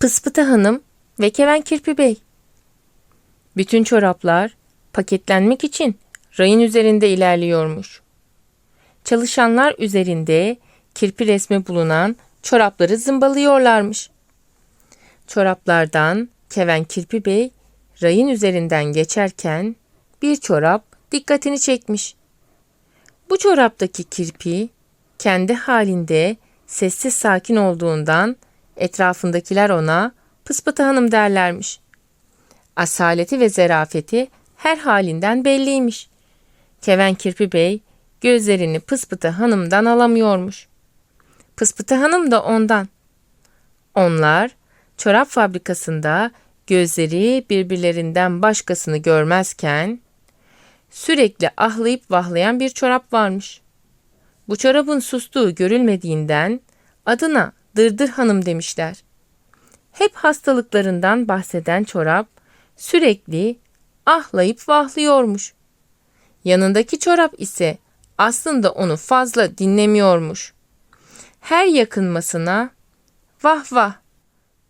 Pıspıtı Hanım ve Keven Kirpi Bey. Bütün çoraplar paketlenmek için rayın üzerinde ilerliyormuş. Çalışanlar üzerinde kirpi resmi bulunan çorapları zımbalıyorlarmış. Çoraplardan Keven Kirpi Bey rayın üzerinden geçerken bir çorap dikkatini çekmiş. Bu çoraptaki kirpi kendi halinde sessiz sakin olduğundan etrafındakiler ona pıspıtı hanım derlermiş. Asaleti ve zerafeti her halinden belliymiş. Keven Kirpi Bey gözlerini pıspıtı hanımdan alamıyormuş. Pıspıtı hanım da ondan. Onlar çorap fabrikasında gözleri birbirlerinden başkasını görmezken sürekli ahlayıp vahlayan bir çorap varmış. Bu çorabın sustuğu görülmediğinden adına Dırdır Hanım demişler. Hep hastalıklarından bahseden çorap sürekli ahlayıp vahlıyormuş. Yanındaki çorap ise aslında onu fazla dinlemiyormuş. Her yakınmasına vah vah,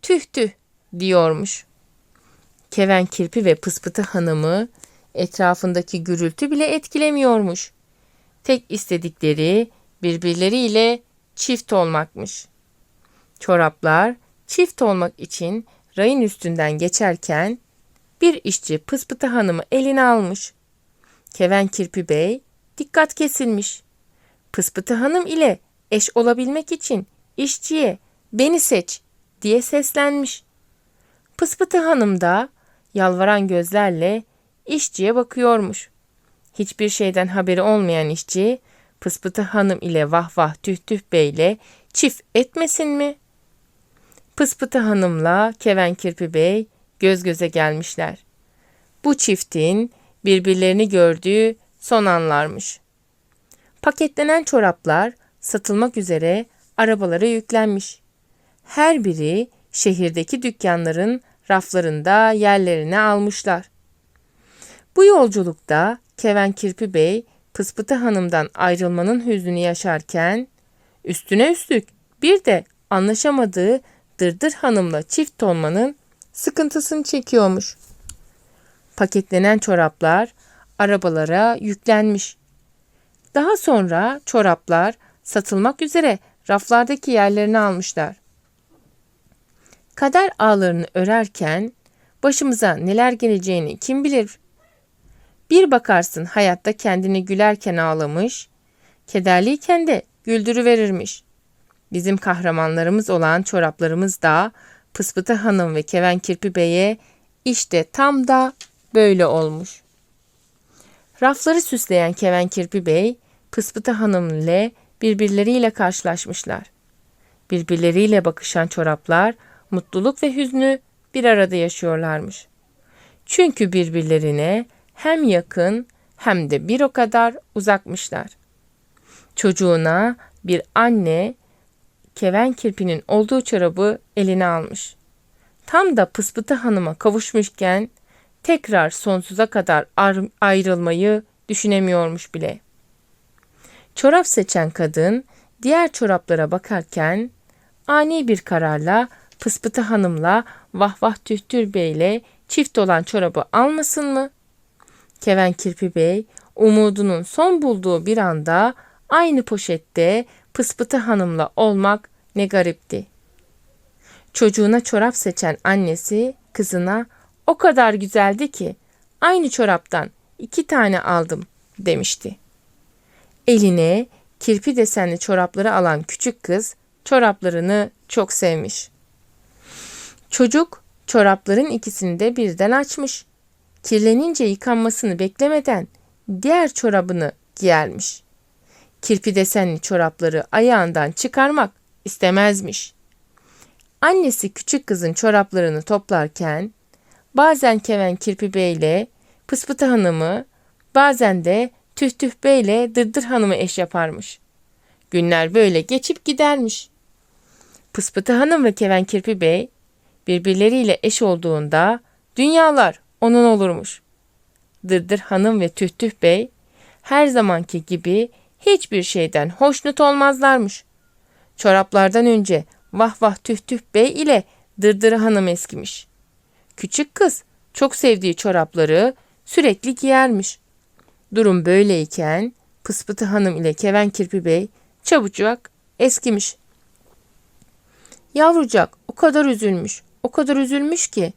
tüh tüh diyormuş. Keven Kirpi ve Pıspıtı Hanım'ı etrafındaki gürültü bile etkilemiyormuş. Tek istedikleri birbirleriyle çift olmakmış. Çoraplar çift olmak için rayın üstünden geçerken bir işçi Pıspıtı Hanım'ı eline almış. Keven Kirpi Bey dikkat kesilmiş. Pıspıtı Hanım ile eş olabilmek için işçiye beni seç diye seslenmiş. Pıspıtı Hanım da yalvaran gözlerle işçiye bakıyormuş. Hiçbir şeyden haberi olmayan işçi Pıspıtı Hanım ile vah vah tüh tüh beyle çift etmesin mi? Pıspıtı Hanım'la Keven Kirpi Bey göz göze gelmişler. Bu çiftin birbirlerini gördüğü son anlarmış. Paketlenen çoraplar satılmak üzere arabalara yüklenmiş. Her biri şehirdeki dükkanların raflarında yerlerini almışlar. Bu yolculukta Keven Kirpi Bey Pıspıtı Hanım'dan ayrılmanın hüznünü yaşarken üstüne üstlük bir de anlaşamadığı Dırdır Hanım'la çift olmanın sıkıntısını çekiyormuş. Paketlenen çoraplar arabalara yüklenmiş. Daha sonra çoraplar satılmak üzere raflardaki yerlerini almışlar. Kader ağlarını örerken başımıza neler geleceğini kim bilir? Bir bakarsın hayatta kendini gülerken ağlamış, kederliyken de güldürü verirmiş. Bizim kahramanlarımız olan çoraplarımız da Pıspıtı Hanım ve Keven Kirpi Bey'e işte tam da böyle olmuş. Rafları süsleyen Keven Kirpi Bey, Pıspıtı Hanım ile birbirleriyle karşılaşmışlar. Birbirleriyle bakışan çoraplar mutluluk ve hüznü bir arada yaşıyorlarmış. Çünkü birbirlerine hem yakın hem de bir o kadar uzakmışlar. Çocuğuna bir anne keven kirpinin olduğu çorabı eline almış. Tam da pıspıtı hanıma kavuşmuşken tekrar sonsuza kadar ayrılmayı düşünemiyormuş bile. Çorap seçen kadın diğer çoraplara bakarken ani bir kararla Pıspıtı Hanım'la Vah Vah Tühtür Bey'le çift olan çorabı almasın mı? Keven Kirpi Bey umudunun son bulduğu bir anda aynı poşette Pıspıtı Hanım'la olmak ne garipti. Çocuğuna çorap seçen annesi kızına o kadar güzeldi ki aynı çoraptan iki tane aldım demişti. Eline kirpi desenli çorapları alan küçük kız çoraplarını çok sevmiş. Çocuk çorapların ikisini de birden açmış. Kirlenince yıkanmasını beklemeden diğer çorabını giyermiş. Kirpi desenli çorapları ayağından çıkarmak istemezmiş. Annesi küçük kızın çoraplarını toplarken bazen Keven Kirpi Bey ile Pıspıtı Hanım'ı bazen de Tüh Tüh Bey ile Dırdır Hanım'ı eş yaparmış. Günler böyle geçip gidermiş. Pıspıtı Hanım ve Keven Kirpi Bey birbirleriyle eş olduğunda dünyalar onun olurmuş. Dırdır Hanım ve Tüh Tüh Bey her zamanki gibi hiçbir şeyden hoşnut olmazlarmış. Çoraplardan önce Vah Vah Tüh Tüh Bey ile Dırdır hanım eskimiş. Küçük kız çok sevdiği çorapları sürekli giyermiş. Durum böyleyken Pıspıtı hanım ile Keven Kirpi Bey çabucak eskimiş. Yavrucak o kadar üzülmüş, o kadar üzülmüş ki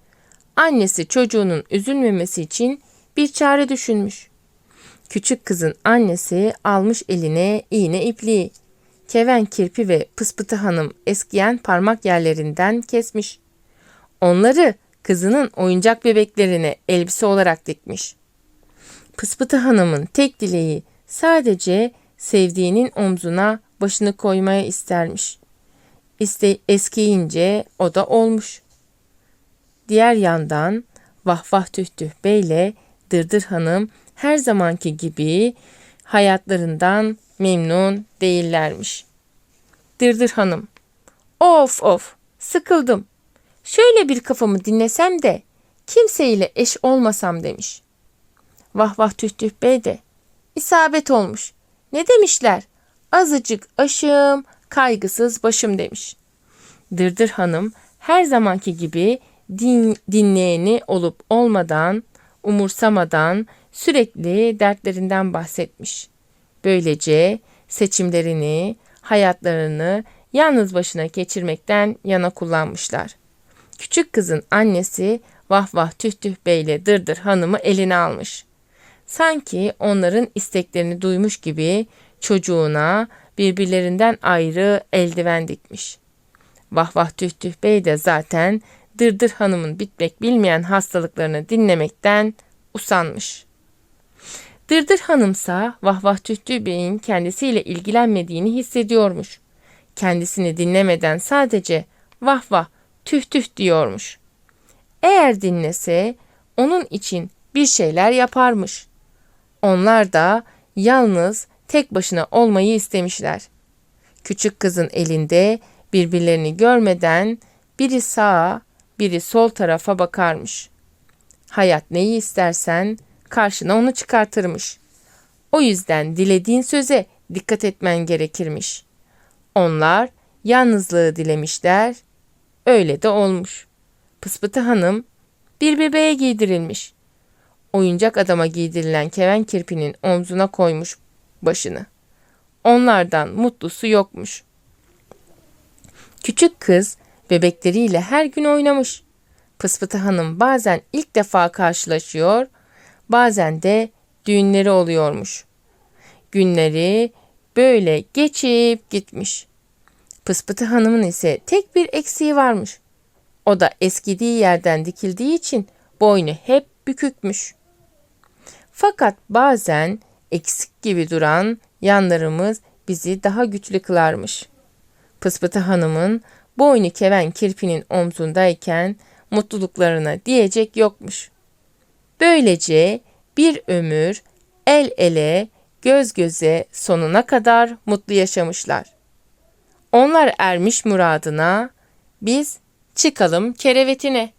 annesi çocuğunun üzülmemesi için bir çare düşünmüş. Küçük kızın annesi almış eline iğne ipliği. Keven kirpi ve pıspıtı hanım eskiyen parmak yerlerinden kesmiş. Onları kızının oyuncak bebeklerine elbise olarak dikmiş. Pıspıtı hanımın tek dileği sadece sevdiğinin omzuna başını koymaya istermiş. İste eskiyince o da olmuş. Diğer yandan Vah Vah Tüh Tüh Bey'le Dırdır Hanım her zamanki gibi hayatlarından memnun değillermiş. Dırdır Hanım, of of sıkıldım. Şöyle bir kafamı dinlesem de kimseyle eş olmasam demiş. Vah vah tüh tüh bey de isabet olmuş. Ne demişler? Azıcık aşım, kaygısız başım demiş. Dırdır Hanım her zamanki gibi din, dinleyeni olup olmadan, umursamadan sürekli dertlerinden bahsetmiş. Böylece seçimlerini, hayatlarını yalnız başına geçirmekten yana kullanmışlar. Küçük kızın annesi vah vah tüh tüh beyle dırdır hanımı eline almış. Sanki onların isteklerini duymuş gibi çocuğuna birbirlerinden ayrı eldiven dikmiş. Vah vah tüh tüh bey de zaten dırdır hanımın bitmek bilmeyen hastalıklarını dinlemekten usanmış. Dırdır hanımsa vah vah tüh tüh beyin kendisiyle ilgilenmediğini hissediyormuş. Kendisini dinlemeden sadece vah vah tüh tüh diyormuş. Eğer dinlese onun için bir şeyler yaparmış. Onlar da yalnız tek başına olmayı istemişler. Küçük kızın elinde birbirlerini görmeden biri sağa, biri sol tarafa bakarmış. Hayat neyi istersen karşına onu çıkartırmış. O yüzden dilediğin söze dikkat etmen gerekirmiş. Onlar yalnızlığı dilemişler, öyle de olmuş. Pıspıtı hanım bir bebeğe giydirilmiş. Oyuncak adama giydirilen keven kirpinin omzuna koymuş başını. Onlardan mutlusu yokmuş. Küçük kız bebekleriyle her gün oynamış. Pıspıtı hanım bazen ilk defa karşılaşıyor, bazen de düğünleri oluyormuş. Günleri böyle geçip gitmiş. Pıspıtı hanımın ise tek bir eksiği varmış. O da eskidiği yerden dikildiği için boynu hep bükükmüş. Fakat bazen eksik gibi duran yanlarımız bizi daha güçlü kılarmış. Pıspıtı hanımın boynu keven kirpinin omzundayken mutluluklarına diyecek yokmuş. Böylece bir ömür el ele, göz göze sonuna kadar mutlu yaşamışlar. Onlar ermiş muradına, biz çıkalım kerevetine.''